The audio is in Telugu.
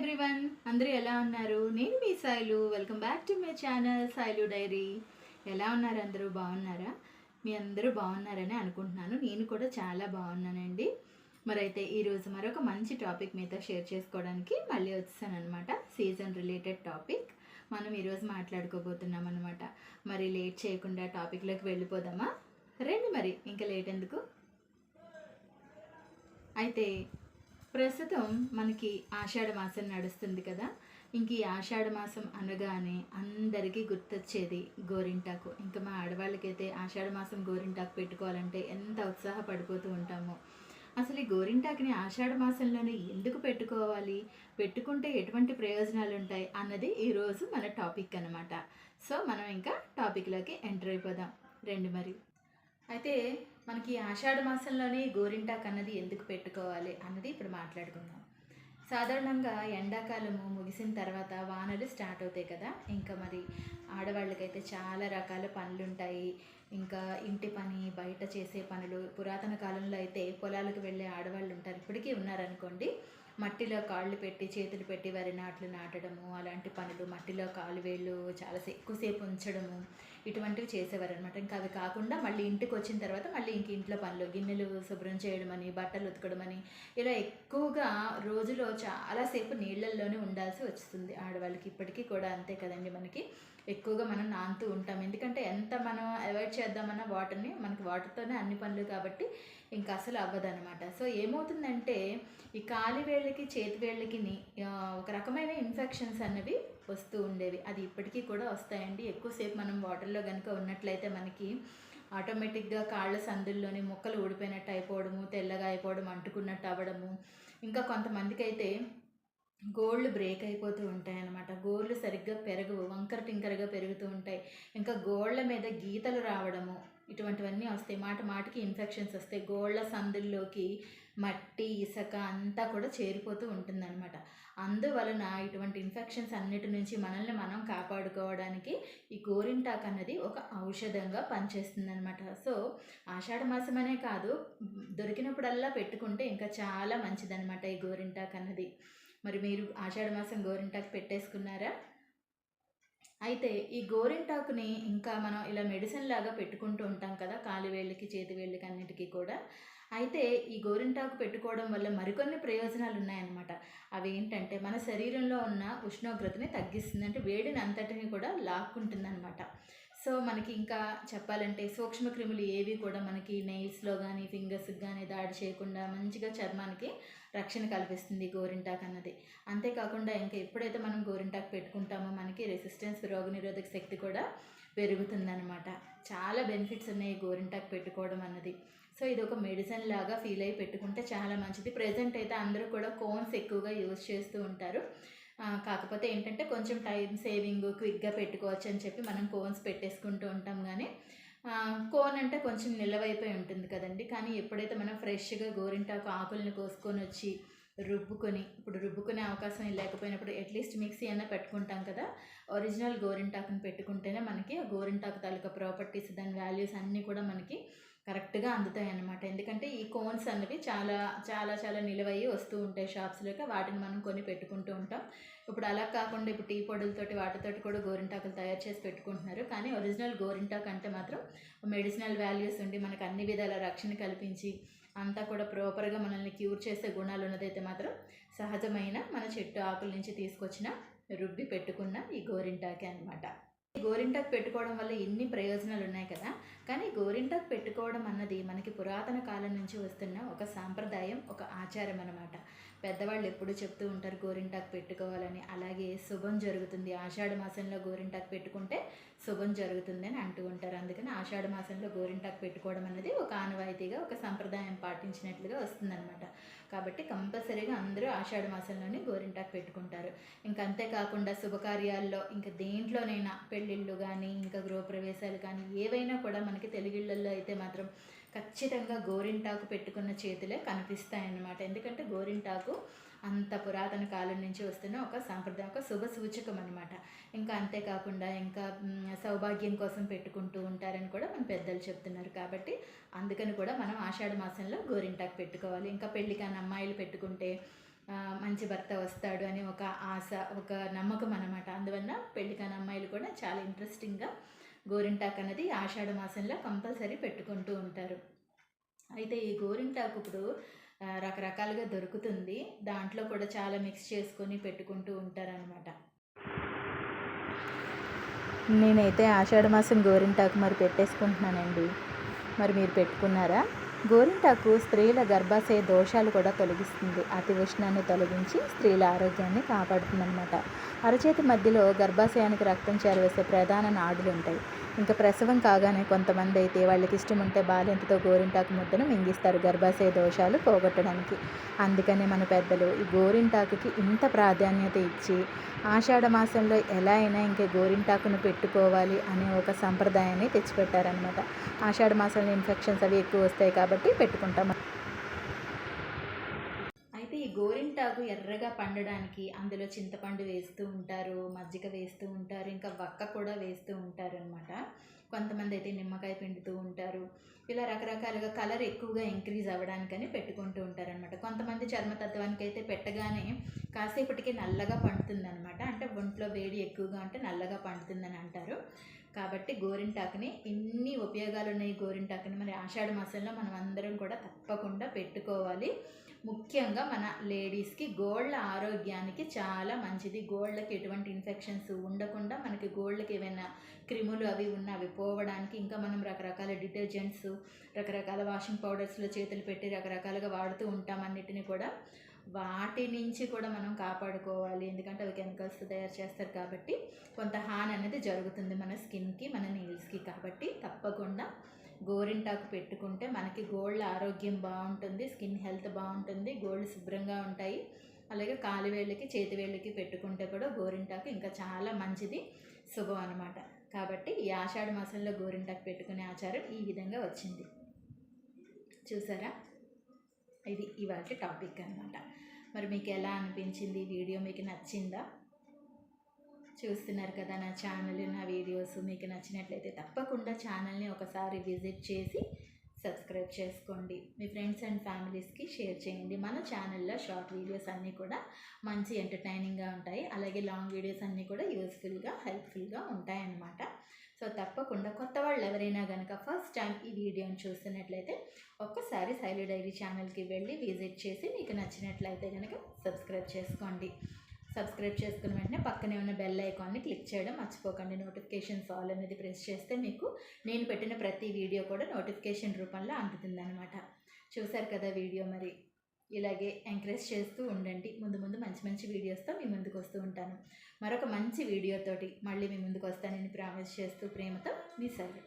ఎవ్రీవన్ అందరూ ఎలా ఉన్నారు? నేను మీ Sailu. Welcome back to my channel Sailu diary. ఎలా ఉన్నారు అందరూ? బాగున్నారా? మీ అందరూ బాగున్నారని అనుకుంటున్నాను. నేను కూడా చాలా బాగున్నానండి. మరైతే ఈరోజు మరొక మంచి టాపిక్ మీతో షేర్ చేసుకోవడానికి మళ్ళీ వచ్చాను అనమాట సీజన్ రిలేటెడ్ టాపిక్ మనం ఈరోజు మాట్లాడుకోబోతున్నాం అనమాట మరి లేట్ చేయకుండా టాపిక్లోకి వెళ్ళిపోదామా? రండి మరి. ఇంకా లేట్ ఎందుకు? అయితే ప్రస్తుతం మనకి ఆషాఢ మాసం నడుస్తుంది కదా. ఇంక ఈ ఆషాఢ మాసం అనగానే అందరికీ గుర్తొచ్చేది గోరింటాకు. ఇంకా మా ఆడవాళ్ళకైతే ఆషాఢ మాసం గోరింటాకు పెట్టుకోవాలంటే ఎంత ఉత్సాహపడిపోతూ ఉంటామో. అసలు ఈ గోరింటాకుని ఆషాఢ మాసంలోనే ఎందుకు పెట్టుకోవాలి? పెట్టుకుంటే ఎటువంటి ప్రయోజనాలు ఉంటాయి అన్నది ఈరోజు మన టాపిక్ అనమాట సో మనం ఇంకా టాపిక్లోకి ఎంటర్ అయిపోదాం. రండి మరి. అయితే మనకి ఆషాఢ మాసంలోనే గోరింటాకు అన్నది ఎందుకు పెట్టుకోవాలి అన్నది ఇప్పుడు మాట్లాడుకుందాం. సాధారణంగా ఎండాకాలము ముగిసిన తర్వాత వానలు స్టార్ట్ అవుతాయి కదా. ఇంకా మరి ఆడవాళ్ళకైతే చాలా రకాల పనులు ఉంటాయి. ఇంకా ఇంటి పని బయట చేసే పనులు పురాతన కాలంలో అయితే పొలాలకు వెళ్ళే ఆడవాళ్ళు ఉంటారు. ఇప్పటికీ ఉన్నారనుకోండి. మట్టిలో కాళ్ళు పెట్టి చేతులు పెట్టి వరి నాట్లు నాటడము అలాంటి పనులు మట్టిలో కాలు వేళ్ళు చాలా ఎక్కువసేపు ఉంచడము ఇటువంటివి చేసేవారు అనమాట ఇంకా అవి కాకుండా మళ్ళీ ఇంటికి వచ్చిన తర్వాత మళ్ళీ ఇంక ఇంట్లో పనులు గిన్నెలు శుభ్రం చేయడం అని బట్టలు ఉతకడం అని ఇలా ఎక్కువగా రోజులో చాలాసేపు నీళ్ళల్లోనే ఉండాల్సి వస్తుంది ఆడవాళ్ళకి. ఇప్పటికీ కూడా అంతే కదండి మనకి. ఎక్కువగా మనం నానుతూ ఉంటాం. ఎందుకంటే ఎంత మనం అవాయిడ్ చేద్దామన్నా వాటర్ని మనకి వాటర్తోనే అన్ని పనులు కాబట్టి ఇంకా అసలు అవ్వదనమాట సో ఏమవుతుందంటే ఈ కాలి వేళ్ళకి చేతి వేళ్ళకి ఒక రకమైన ఇన్ఫెక్షన్స్ అన్నవి వస్తూ ఉండేవి. అది ఇప్పటికీ కూడా వస్తాయండి. ఎక్కువసేపు మనం వాటర్లో కనుక ఉన్నట్లయితే మనకి ఆటోమేటిక్గా కాళ్ళ సందుల్లోని ముక్కలు ఊడిపోయినట్టు అయిపోవడము తెల్లగా అయిపోవడం అంటుకున్నట్టు అవ్వడము. ఇంకా కొంతమందికి అయితే గోళ్ళు బ్రేక్ అయిపోతూ ఉంటాయి అన్నమాట గోళ్ళు సరిగ్గా పెరగవు వంకర టింకరగా పెరుగుతూ ఉంటాయి. ఇంకా గోళ్ళ మీద గీతలు రావడము ఇటువంటివన్నీ వస్తాయి. మాట మాటకి ఇన్ఫెక్షన్స్ వస్తాయి. గోళ్ళ సందుల్లోకి మట్టి ఇసక అంతా కూడా చేరిపోతూ ఉంటుందన్నమాట. అందువలన ఇటువంటి ఇన్ఫెక్షన్స్ అన్నిటి నుంచి మనల్ని మనం కాపాడుకోవడానికి ఈ గోరింటాకు అన్నది ఒక ఔషధంగా పనిచేస్తుంది అనమాట సో ఆషాఢ మాసం అనే కాదు దొరికినప్పుడల్లా పెట్టుకుంటే ఇంకా చాలా మంచిదన్నమాట ఈ గోరింటాకు అన్నది. మరి మీరు ఆషాఢ మాసం గోరింటాకు పెట్టేసుకున్నారా? అయితే ఈ గోరింటాకుని ఇంకా మనం ఇలా మెడిసిన్ లాగా పెట్టుకుంటూ ఉంటాం కదా కాలి వేళ్ళకి చేతి వేళ్ళకి అన్నిటికీ కూడా. అయితే ఈ గోరింటాకు పెట్టుకోవడం వల్ల మరికొన్ని ప్రయోజనాలు ఉన్నాయన్నమాట అవి ఏంటంటే మన శరీరంలో ఉన్న ఉష్ణోగ్రతని తగ్గిస్తుంది. అంటే వేడిని అంతటిని కూడా లాక్కుంటుందన్నమాట. సో మనకి ఇంకా చెప్పాలంటే సూక్ష్మక్రిములు ఏవి కూడా మనకి నెయిల్స్లో కానీ ఫింగర్స్కి కానీ దాడి చేయకుండా మంచిగా చర్మానికి రక్షణ కల్పిస్తుంది గోరింటాక్ గోరింటాకు అన్నది. అంతేకాకుండా ఇంకా ఎప్పుడైతే మనం గోరింటాకు పెట్టుకుంటామో మనకి రెసిస్టెన్స్ రోగనిరోధక శక్తి కూడా పెరుగుతుందన్నమాట. చాలా బెనిఫిట్స్ ఉన్నాయి గోరింటాక్ గోరింటాకు పెట్టుకోవడం అన్నది. సో ఇది ఒక మెడిసిన్ లాగా ఫీల్ అయ్యి పెట్టుకుంటే చాలా మంచిది. ప్రజెంట్ అయితే అందరూ కూడా కోన్స్ ఎక్కువగా యూజ్ చేస్తూ ఉంటారు. కాకపోతే ఏంటంటే కొంచెం టైం సేవింగ్ క్విక్గా పెట్టుకోవచ్చు అని చెప్పి మనం కోన్స్ పెట్టేసుకుంటూ ఉంటాం కానీ కోన్ అంటే కొంచెం నిలవైపోయి ఉంటుంది కదండి. కానీ ఎప్పుడైతే మనం ఫ్రెష్గా గోరింటాకు ఆకులను కోసుకొని వచ్చి రుబ్బుకొని ఇప్పుడు రుబ్బుకునే అవకాశం లేకపోయినప్పుడు అట్లీస్ట్ మిక్సీ అయినా పెట్టుకుంటాం కదా ఒరిజినల్ గోరింటాకుని పెట్టుకుంటేనే మనకి ఆ గోరింటాకు తాలూకా ప్రాపర్టీస్ దాని వాల్యూస్ అన్నీ కూడా మనకి కరెక్ట్గా అందుతాయి అన్నమాట ఎందుకంటే ఈ కోన్స్ అనేవి చాలా చాలా చాలా నిలవయ్యి వస్తూ ఉంటాయి షాప్స్లోకి వాటిని మనం కొని పెట్టుకుంటూ ఉంటాం. ఇప్పుడు అలా కాకుండా ఇప్పుడు టీ పొడులతోటి వాటితోటి కూడా గోరింటాకులు తయారు చేసి పెట్టుకుంటున్నారు. కానీ ఒరిజినల్ గోరింటాకు అంటే మాత్రం మెడిసినల్ వాల్యూస్ ఉండి మనకు అన్ని విధాల రక్షణ కల్పించి అంతా కూడా ప్రాపర్గా మనల్ని క్యూర్ చేసే గుణాలు ఉన్నదైతే మాత్రం సహజమైన మన చెట్టు ఆకుల నుంచి తీసుకొచ్చిన రుబ్బి పెట్టుకున్న ఈ గోరింటాకే అన్నమాట. గోరింటాకు పెట్టుకోవడం వల్ల ఎన్ని ప్రయోజనాలు ఉన్నాయి కదా? కానీ గోరింటాకు పెట్టుకోవడం అన్నది మనకి పురాతన కాలం నుంచి వస్తున్న ఒక సాంప్రదాయం ఒక ఆచారం అనమాట పెద్దవాళ్ళు ఎప్పుడు చెప్తూ ఉంటారు గోరింటాకు పెట్టుకోవాలని. అలాగే శుభం జరుగుతుంది. ఆషాఢ మాసంలో గోరింటాకు పెట్టుకుంటే శుభం జరుగుతుంది అని అంటూ ఉంటారు. అందుకని ఆషాఢ మాసంలో గోరింటాకు పెట్టుకోవడం అనేది ఒక ఆనవాయితీగా ఒక సంప్రదాయం పాటించినట్లుగా వస్తుందన్నమాట. కాబట్టి కంపల్సరీగా అందరూ ఆషాఢ మాసంలోనే గోరింటాకు పెట్టుకుంటారు. ఇంకంతేకాకుండా శుభకార్యాల్లో ఇంకా దేంట్లోనైనా పెళ్ళిళ్ళు కానీ ఇంకా గృహప్రవేశాలు కానీ ఏవైనా కూడా మనకి తెలుగిళ్ళల్లో అయితే మాత్రం ఖచ్చితంగా గోరింటాకు పెట్టుకున్న చేతులే కనిపిస్తాయన్నమాట. ఎందుకంటే గోరింటాకు అంత పురాతన కాలం నుంచి వస్తున్న ఒక సాంప్రదాయం ఒక శుభ సూచకం అనమాట ఇంకా అంతేకాకుండా ఇంకా సౌభాగ్యం కోసం పెట్టుకుంటూ ఉంటారని కూడా మన పెద్దలు చెప్తున్నారు. కాబట్టి అందుకని కూడా మనం ఆషాఢ మాసంలో గోరింటాకు పెట్టుకోవాలి. ఇంకా పెళ్ళికాని అమ్మాయిలు పెట్టుకుంటే మంచి భర్త వస్తాడు అని ఒక ఆశ ఒక నమ్మకం అనమాట అందువల్ల పెళ్ళి కాని అమ్మాయిలు కూడా చాలా ఇంట్రెస్టింగ్గా గోరింటాకు అనేది ఆషాఢ మాసంలో కంపల్సరీ పెట్టుకుంటూ ఉంటారు. అయితే ఈ గోరింటాకు ఇప్పుడు రకరకాలుగా దొరుకుతుంది. దాంట్లో కూడా చాలా మిక్స్ చేసుకొని పెట్టుకుంటూ ఉంటారనమాట నేనైతే ఆషాఢ మాసం గోరింటాకు మరి పెట్టేసుకుంటున్నానండి. మరి మీరు పెట్టుకున్నారా? గోరింటాకు స్త్రీల గర్భాశయ దోషాలు కూడా తొలగిస్తుంది. అతి ఉష్ణాన్ని తొలగించి స్త్రీల ఆరోగ్యాన్ని కాపాడుతుందన్నమాట. అరచేతి మధ్యలో గర్భాశయానికి రక్తం చేరవేసే ప్రధాన నాడులు ఉంటాయి. ఇంకా ప్రసవం కాగానే కొంతమంది అయితే వాళ్ళకి ఇష్టం ఉంటే బాలింతతో గోరింటాకు ముద్దను మింగిస్తారు గర్భాశయ దోషాలు పోగొట్టడానికి. అందుకనే మన పెద్దలు ఈ గోరింటాకుకి ఇంత ప్రాధాన్యత ఇచ్చి ఆషాఢ మాసంలో ఎలా అయినా ఇంకా గోరింటాకును పెట్టుకోవాలి అనే ఒక సంప్రదాయాన్ని తెచ్చిపెట్టారనమాట ఆషాఢ మాసంలో ఇన్ఫెక్షన్స్ అవి ఎక్కువ వస్తాయి కాబట్టి పెట్టుకుంటాం. అయితే ఈ గోరింటాకు ఎర్రగా పండడానికి అందులో చింతపండు వేస్తూ ఉంటారు మజ్జిగ వేస్తూ ఉంటారు ఇంకా వక్క కూడా వేస్తూ ఉంటారు అనమాట కొంతమంది అయితే నిమ్మకాయ పిండుతూ ఉంటారు. ఇలా రకరకాలుగా కలర్ ఎక్కువగా ఇంక్రీజ్ అవ్వడానికని పెట్టుకుంటూ ఉంటారనమాట కొంతమంది చర్మతత్వానికి అయితే పెట్టగానే కాసేపటికి నల్లగా పండుతుందనమాట అంటే ఒంట్లో వేడి ఎక్కువగా ఉంటే నల్లగా పండుతుందని అంటారు. కాబట్టి గోరింటాకుని ఇన్ని ఉపయోగాలు ఉన్నాయి గోరింటాకుని. మరి ఆషాఢ మాసంలో మనం అందరం కూడా తప్పకుండా పెట్టుకోవాలి. ముఖ్యంగా మన లేడీస్కి గోళ్ళ ఆరోగ్యానికి చాలా మంచిది. గోళ్ళకి ఎటువంటి ఇన్ఫెక్షన్స్ ఉండకుండా మనకి గోళ్ళకి ఏమైనా క్రిములు అవి ఉన్నా అవి పోవడానికి ఇంకా మనం రకరకాల డిటర్జెంట్స్ రకరకాల వాషింగ్ పౌడర్స్లో చేతులు పెట్టి రకరకాలుగా వాడుతూ ఉంటాం అన్నిటిని కూడా. వాటి నుంచి కూడా మనం కాపాడుకోవాలి. ఎందుకంటే అవి కెమికల్స్ తయారు చేస్తారు కాబట్టి కొంత హాని అనేది జరుగుతుంది మన స్కిన్కి మన నీల్స్కి. కాబట్టి తప్పకుండా గోరింటాకు పెట్టుకుంటే మనకి గోల్డ్ ఆరోగ్యం బాగుంటుంది స్కిన్ హెల్త్ బాగుంటుంది గోల్డ్ శుభ్రంగా ఉంటాయి. అలాగే కాలివేళ్ళకి చేతివేళ్ళకి పెట్టుకుంటే కూడా గోరింటాకు ఇంకా చాలా మంచిది శుభం అనమాట కాబట్టి ఈ ఆషాఢ మాసంలో గోరింటాకు పెట్టుకునే ఆచారం ఈ విధంగా వచ్చింది. చూసారా? ఇది ఇవాళ టాపిక్ అనమాట మరి మీకు ఎలా అనిపించింది? వీడియో మీకు నచ్చిందా? చూస్తున్నారు కదా నా ఛానల్ నా వీడియోస్. మీకు నచ్చినట్లయితే తప్పకుండా ఛానల్ని ఒకసారి విజిట్ చేసి సబ్స్క్రైబ్ చేసుకోండి. మీ ఫ్రెండ్స్ అండ్ ఫ్యామిలీస్కి షేర్ చేయండి. మన ఛానల్లో షార్ట్ వీడియోస్ అన్నీ కూడా మంచి ఎంటర్టైనింగ్గా ఉంటాయి. అలాగే లాంగ్ వీడియోస్ అన్నీ కూడా యూస్ఫుల్గా హెల్ప్ఫుల్గా ఉంటాయన్నమాట. సో తప్పకుండా కొత్త వాళ్ళు ఎవరైనా కనుక ఫస్ట్ టైం ఈ వీడియోని చూస్తున్నట్లయితే ఒక్కసారి శైలి డైరీ ఛానల్కి వెళ్ళి విజిట్ చేసి మీకు నచ్చినట్లయితే కనుక సబ్స్క్రైబ్ చేసుకోండి. సబ్స్క్రైబ్ చేసుకున్న వెంటనే పక్కనే ఉన్న బెల్ ఐకాన్ని క్లిక్ చేయడం మర్చిపోకండి. నోటిఫికేషన్స్ ఆల్ అనేది ప్రెస్ చేస్తే మీకు నేను పెట్టిన ప్రతి వీడియో కూడా నోటిఫికేషన్ రూపంలో అందుతుందన్నమాట. చూశారు కదా వీడియో మరి? ఇలాగే ఎంకరేజ్ చేస్తూ ఉండండి. ముందు ముందు మంచి మంచి వీడియోస్తో మీ ముందుకు వస్తూ ఉంటాను. మరొక మంచి వీడియోతోటి మళ్ళీ మీ ముందుకు వస్తానని ప్రామిస్ చేస్తూ ప్రేమతో మీ సరే